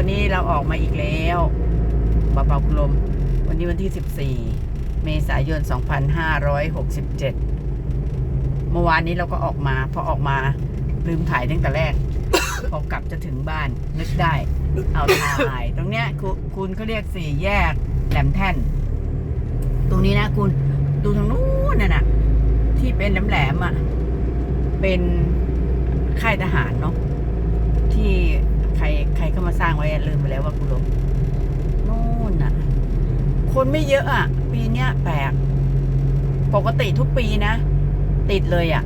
วันนี้เราออกมาอีกแล้วเบาๆคุณลม วันนี้วันที่ 14 เมษายน 2567 เมื่อวานนี้เราก็ออกมา พอออกมาลืมถ่ายตั้งแต่แรก พอกลับจะถึงบ้านนึกได้ เอาถ่าย ตรงเนี้ยคุณคุณเขาเรียกสี่แยกแหลมแท่น ตรงนี้นะคุณ ดูทางนู้นน่ะนะที่เป็นแหลมๆอะ เป็นค่ายทหารเนาะที่ ใครใครเข้ามาสร้างไว้ลืมไปแล้วว่าคุลมนู่นน่ะ คนไม่เยอะอะ ปีเนี้ยแปลกปกติทุกปีนะ ติดเลยอะ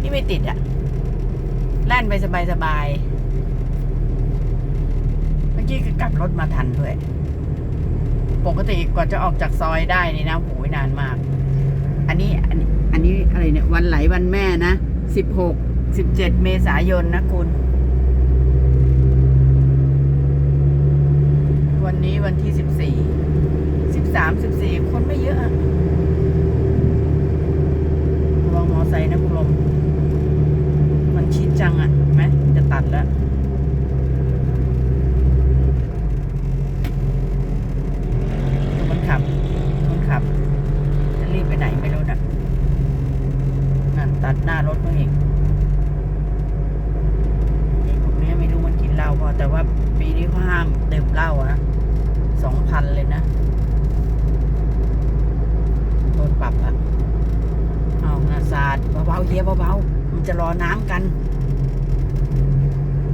ที่ไม่ติดอะแล่นไปสบายๆเมื่อกี้ก็กลับรถมาทันด้วย ปกติกว่าจะออกจากซอยได้นี่นะโหยนานมาก อันนี้อันนี้อันนี้อะไรเนี่ย วันไหลวันแม่นะสิบหกสิบเจ็ดเมษายนนะคุณ วันนี้วันที่สิบสี่สิบสามสิบสี่คนไม่เยอะอะระวังมอไซค์นะคุณลมมันชิดจังอะ่ะไหมจะตัดแล้ว คนขับ คนขับ จะรีบไปไหนไม่รู้น่ะนั่นตัดหน้ารถเขาเองไอ้พวกเนี้ยไม่รู้มันกินเหล้าเปล่าแต่ว่าปีนี้เขาห้ามดื่มเหล้าอะนะสองพันเลยนะโดนปรับอะเอาหน้าสาดเบาๆเฮียเบาๆมันจะรอน้ำกัน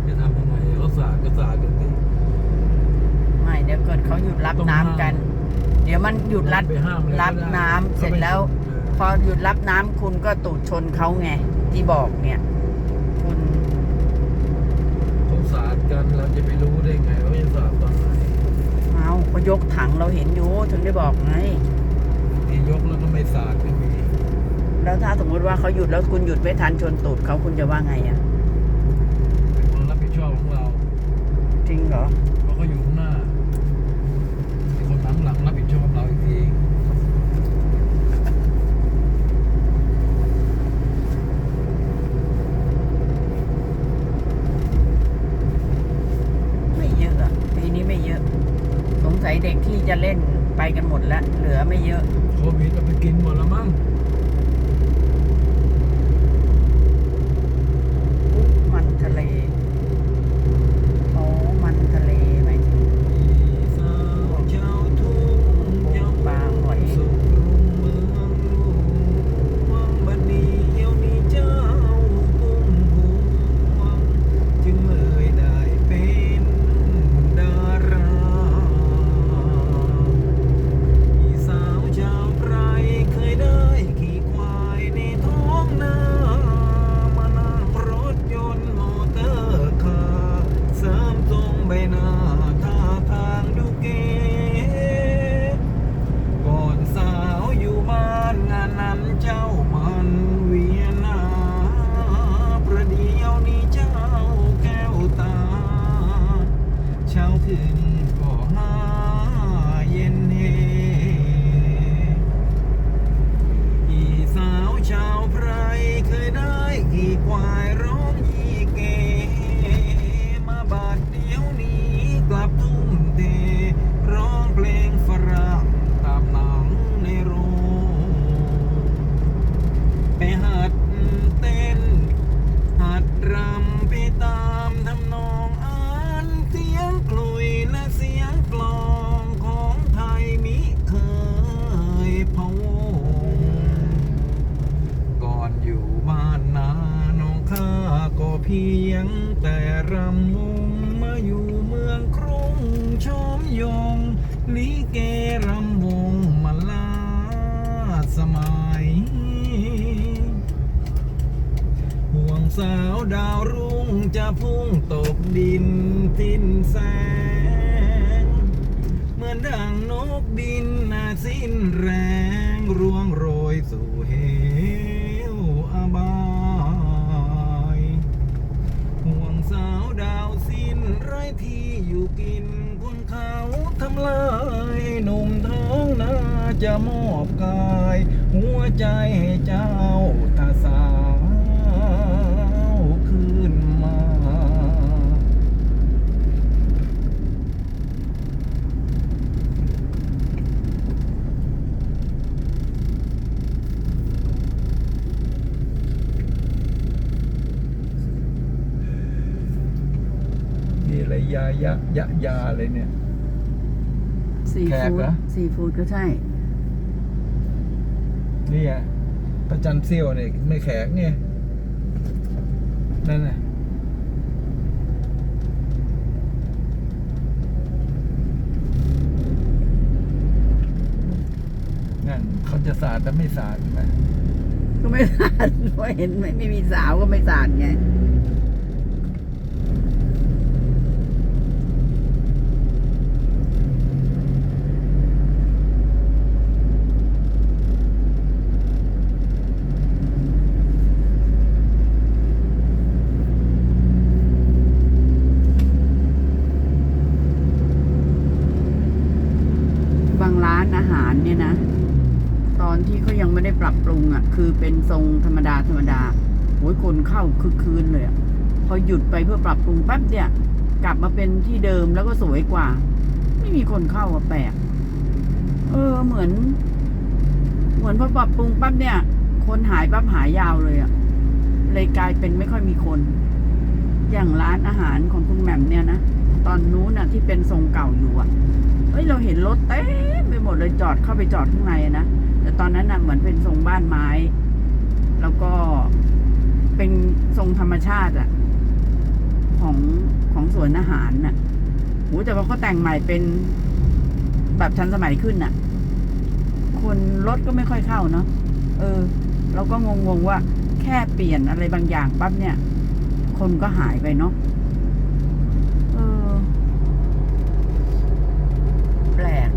จะทำยังไงรถสาดก็สาดกันสิ ไม่เดี๋ยวเกิดเขา หยุดรับต้องน้ำห้ามกัน เดี๋ยวมันหยุดรับไปห้ามเลยรับก็ได้น้ำเสร็จแล้วเออพอหยุดรับน้ำคุณก็ตูดชนเขาไง ที่บอกเนี่ย คุณเขาสาดกันเราจะไปรู้ได้ไงว่าจะสาดตอนไหนเอาเขายกถังเราเห็นอยู่ถึงได้บอกไง ที่ยกแล้วก็ไม่สาดก็มีแล้วถ้าสมมุติว่าเขาหยุดแล้วคุณหยุดไม่ทันชนตูดเขาคุณจะว่าไงอะ เป็นความรับผิดชอบของเรา จริงเหรอ เพราะเขาอยู่ข้างหน้าไอ้คนหลังหลังรับผิดชอบเราอีกที ไม่เยอะอะปีนี้ไม่เยอะ สงสัยเด็กที่จะเล่นไป กันหมดแล้ว พุ่งตกดินทิ้นแสง เหมือนดังนกบินน่าสิ้นแรงร่วงโรยสู่เหวอบายห่วงสาวดาวสิ้นไรที่อยู่กินคนเขาทำลายหนุ่มท้องนาจะมอบกาย หัวใจให้ ยายะยะยาอะไรเนี่ย ซีแขกฟู้เหรดอซีฟู้ดก็ใช่ นี่ไงพระจันทร์เสี้ยวเนี่ยไม่แขกไงนั่นน่ะนั่นเขาจะสาดแต่ไม่สาดนะก็ไม่สาดเพราะเห็นไม่ไม่มีสาวก็ไม่สาดไง บางร้านอาหารเนี่ยนะ ตอนที่เขายังไม่ได้ ปรับปรุงอะ คือเป็นทรงธรรมดาธรรมดาโอ้ยคนเข้าคือคืนเลยอะพอหยุดไปเพื่อปรับปรุงแป๊บเนี่ย กลับมาเป็นที่เดิมแล้วก็สวยกว่า ไม่มีคนเข้าอะแปลกเออเหมือน เหมือนพอปรับปรุงปั๊บเนี่ย คนหายปั๊บหายยาวเลยอะเลยกลายเป็นไม่ค่อยมีคน อย่างร้านอาหารของคุณแหม่มเนี่ยนะตอนนู้นน่ะ ที่เป็นทรงเก่าอยู่อะเฮ้ยเราเห็นรถเต็มไปหมดเลยจอดเข้าไปจอดข้างในนะ แต่ตอนนั้นน่ะเหมือนเป็นทรงบ้านไม้ แล้วก็เป็นทรงธรรมชาติอะของของสวนอาหารน่ะโหแต่ว่าเขาแต่งใหม่เป็นแบบทันสมัยขึ้นน่ะ คนรถก็ไม่ค่อยเข้าเนาะเออ เราก็งงๆว่าแค่เปลี่ยนอะไรบางอย่างปั๊บเนี่ย คนก็หายไปเนาะ เออ แปลก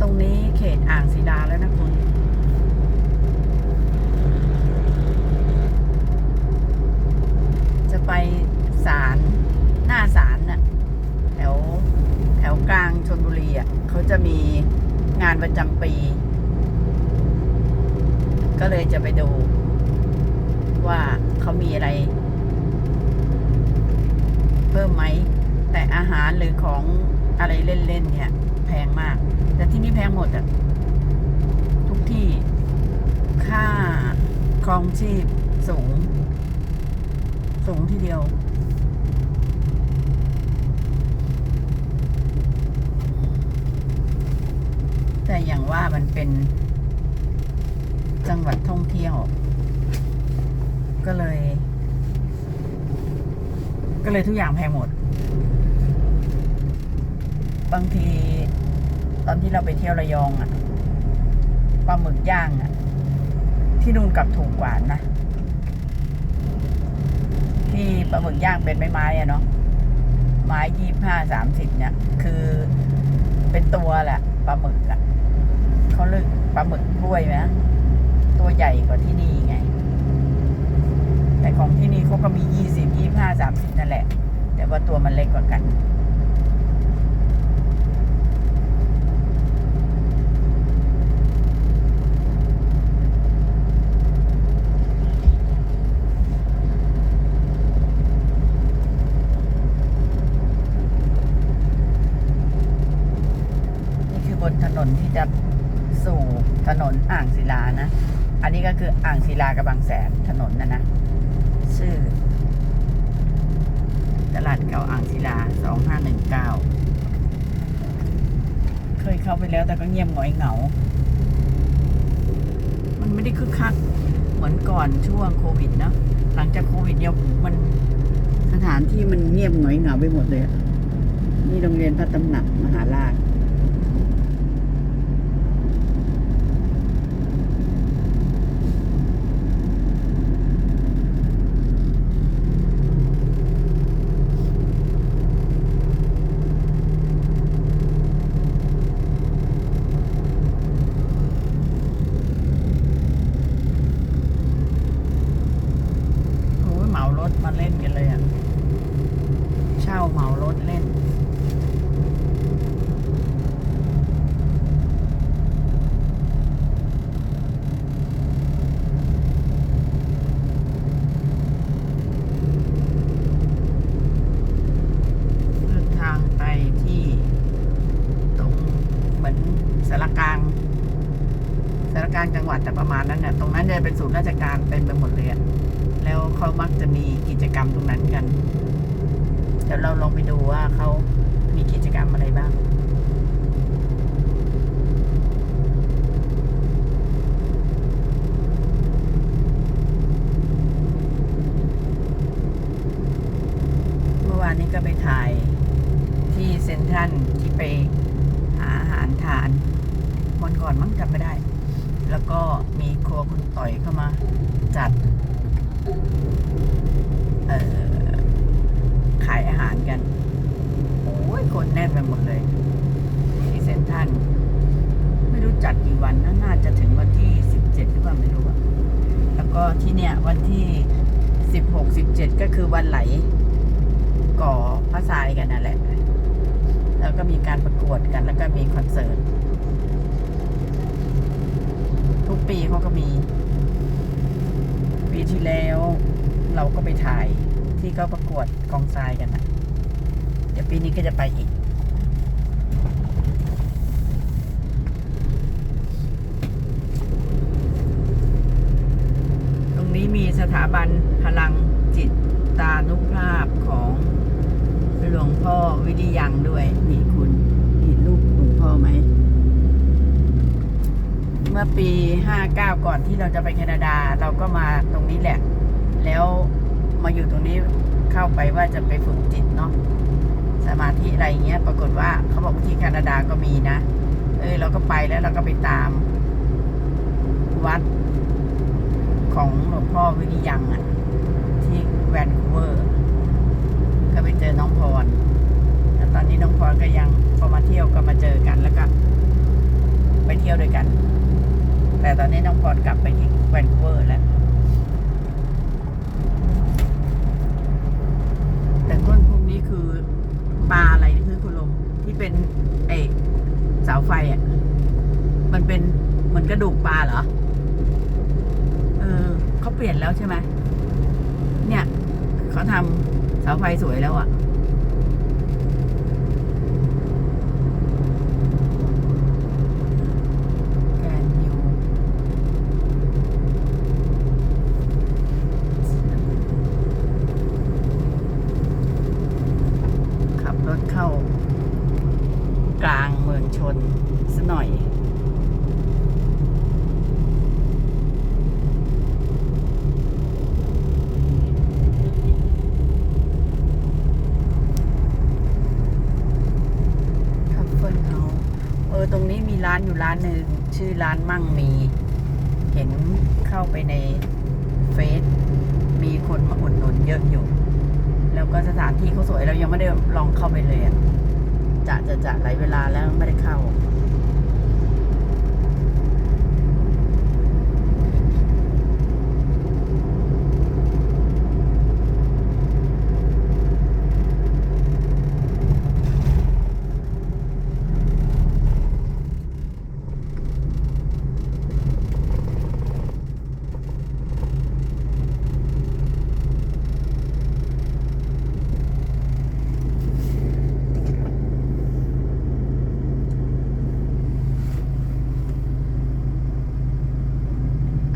ตรงนี้เขตอ่างศิลา แล้วนะคุณจะไปศาลหน้าศาลน่ะแถวแถวกลางชนบุรีอะเขาจะมีงานประจำปี ก็เลยจะไปดู ว่าเขามีอะไร เพิ่มไหม แต่อาหารหรือของอะไรเล่นๆเนี่ย แพงมาก แต่ที่นี่แพงหมดอะทุกที่ ค่าคร องชีพสูง สูงทีเดียว แต่อย่างว่ามันเป็นจังหวัดท่องเที่ยว ก็เลย ก็เลยทุกอย่างแพงหมด บางที ตอนที่เราไปเที่ยวระยองอะปลาหมึกย่างอะ ที่นู่นกลับถูกกว่านะ ที่ปลาหมึกย่างเป็นไม้ๆอะเนาะไม้ยี่ห้าสามสิบเนี่ย คือเป็นตัวแหละปลาหมึกอะเขาเรียกปลาหมึกกล้วยไหมตัวใหญ่กว่าที่นี่ไง แต่ของที่นี่เขาก็มียี่สิบยี่ห้าสามสิบนั่นแหละ แต่ว่าตัวมันเล็กกว่ากันคือบนถนนที่ จะสู่ถนนอ่างศิลานะ อันนี้ก็คืออ่างศิลากับบางแสนถนนนะนะ ชื่อ ตลาดเก่าอ่างศิลาสองห้าหนึ่งเก้าเคยเข้าไปแล้วแต่ก็เงียบหงอยเหงา มันไม่ได้คึกคัก เหมือนก่อนช่วงโควิดเนาะหลังจากโควิดเนี่ยมันสถานที่มันเงียบหงอยเหงาไปหมดเลยนี่โรงเรียนพระตำหนักมหาราช โอ้ยเหมารถมาเล่นกันเลยอะ เช่าเหมารถเล่น เดินทางไปที่ ตรงเหมือนสารกลาง สางจังหวัดแต่ประมาณนั้นเนี่ยตรงนั้นจะเป็นศูนย์ราชการเต็มไปหมดเลยอะแล้วเขามักจะมีกิจกรรมตรงนั้นกัน เดี๋ยวเราลองไปดูว่าเขามีกิจกรรมอะไรบ้าง เมื่อวานนี้ก็ไปถ่ายที่เซนทรันที่ไปหาอาหารทานวันก่อนมั้งจำไม่ได้ แล้วก็มีครัวคุณต่อยเข้ามาจัด เอ่อ ขายอาหารกัน โอ้ย คนแน่น ไปหมดเลย ที่เซนทันไม่รู้จัดกี่วันนะน่าจะถึงวันที่สิบเจ็ดหรือเปล่าไม่รู้อะแล้วก็ที่เนี่ยวันที่สิบหกสิบเจ็ดก็คือวันไหล ก่อพระทรายกันนั่นแหละ แล้วก็มีการประกวดกัน แล้วก็มีคอนเสิร์ต ทุกปีเขาก็มี ปีที่แล้วเราก็ไปถ่ายที่เขาประกวดกองทรายกันนะเดี๋ยวปีนี้ก็จะไปอีก ตรง นี้มีสถาบันพลังจิตตานุภาพของหลวงพ่อวิริยังด้วยนี่คุณเห็นรูปหลวงพ่อไหม เมื่อปี 59 ก่อนที่เราจะไปแคนาดา เราก็มาตรงนี้แหละ แล้วมาอยู่ตรงนี้เข้าไปว่าจะไปฝึกจิตเนาะสมาธิอะไรเงี้ย ปรากฏว่าเขาบอกที่แคนาดาก็มีนะ เออเราก็ไปแล้วเราก็ไปตาม วัด ของหลวงพ่อวิริยังอะที่แวนคูเวอร์ก็ไปเจอน้องพรแล้วตอนนี้น้องพรก็ยังพอมาเที่ยวก็มาเจอกันแล้วก็ไปเที่ยวด้วยกัน แต่ตอนนี้น้องพรกลับไปที่แวนคูเวอร์แล้วแต่ต้นพวกนี้คือปลาอะไรนี่คือคุณลมที่เป็นไอเสาไฟอะมันเป็นเหมือนกระดูกปลาเหรอ เขาเปลี่ยนแล้วใช่ไหมเนี่ยเขาทำเสาไฟสวยแล้วอะกรนด์นิวขับรถเข้ากลางเมืองชนสหน่อย คัฟเฟิลเฮาเออ ตรงนี้มีร้านอยู่ร้านหนึ่งชื่อร้านมั่งมี เห็นเข้าไปในเฟซมีคนมาอุดหนุนเยอะอยู่ แล้วก็สถานที่เขาสวยเรายังไม่ได้ลองเข้าไปเลยอะจะจะจะหลายเวลาแล้วไม่ได้เข้า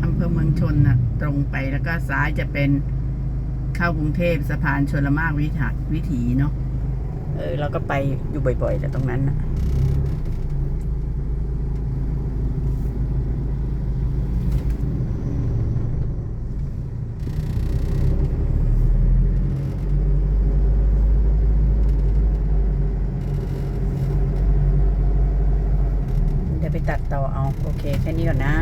อำเภอเมืองชนนะตรงไปแล้วก็ ซ้ายจะเป็นเข้ากรุงเทพสะพานชลมากวิถวิถีเนาะเออเราก็ไปอยู่บ่อยๆแต่ตรงนั้นนะเดี๋ยวไปตัดต่อเอา โอเค แค่นี้ก่อนนะ